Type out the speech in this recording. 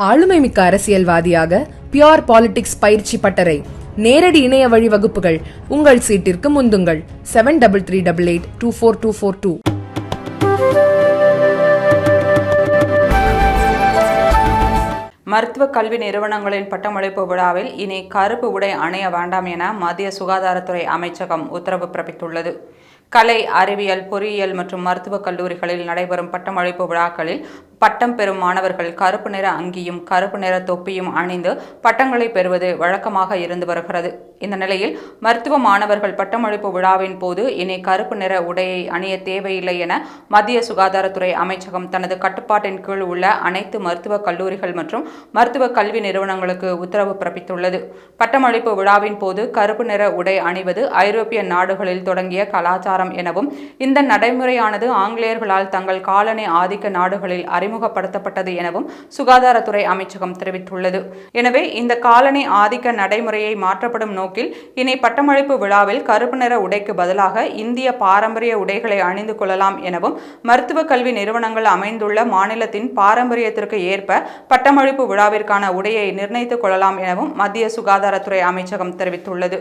ஆளுமைமிக்க அரசியல்வாதியாக pure politics பயிற்சி பட்டறை. நேரடி இணைய வழி வகுப்புகள். உங்கள் சீட்டிற்கு முந்துங்கள். Seven double three double eight two four two four two மருத்துவ கல்வி நிறுவனங்களின் பட்டமளிப்பு விழாவில் இனி கருப்பு உடை அணைய வேண்டாம் என மத்திய சுகாதாரத்துறை அமைச்சகம் உத்தரவு பிறப்பித்துள்ளது. கலை அறிவியல் பொறியியல் மற்றும் மருத்துவக் கல்லூரிகளில் நடைபெறும் பட்டமளிப்பு விழாக்களில் பட்டம் பெறும் மாணவர்கள் கருப்பு நிற அங்கியும் கருப்பு நிற தொப்பியும் அணிந்து பட்டங்களை பெறுவது வழக்கமாக இருந்து வருகிறது. இந்த நிலையில் மருத்துவ மாணவர்கள் பட்டமளிப்பு விழாவின் போது இனி கருப்பு நிற உடையை அணிய தேவையில்லை என மத்திய சுகாதாரத்துறை அமைச்சகம் தனது கட்டுப்பாட்டின் கீழ் உள்ள அனைத்து மருத்துவக் கல்லூரிகள் மற்றும் மருத்துவ கல்வி நிறுவனங்களுக்கு உத்தரவு பிறப்பித்துள்ளது. பட்டமளிப்பு விழாவின் போது கருப்பு நிற உடை அணிவது ஐரோப்பிய நாடுகளில் தொடங்கிய கலாச்சாரம் எனவும் இந்த நடைமுறையானது ஆங்கிலேயர்களால் தங்கள் காலனி ஆதிக்க நாடுகளில் அறிமுகப்படுத்தப்பட்டது எனவும் சுகாதாரத்துறை அமைச்சகம் தெரிவித்துள்ளது. எனவே இந்த காலனி ஆதிக்க நடைமுறையை மாற்றப்படும் நோக்கில் இனி பட்டமளிப்பு விழாவில் கருப்பு நிற உடைக்கு பதிலாக இந்திய பாரம்பரிய உடைகளை அணிந்து கொள்ளலாம் எனவும் மருத்துவ கல்வி நிறுவனங்கள் அமைந்துள்ள மாநிலத்தின் பாரம்பரியத்திற்கு ஏற்ப பட்டமளிப்பு விழாவிற்கான உடையை நிர்ணயித்துக் கொள்ளலாம் எனவும் மத்திய சுகாதாரத்துறை அமைச்சகம் தெரிவித்துள்ளது.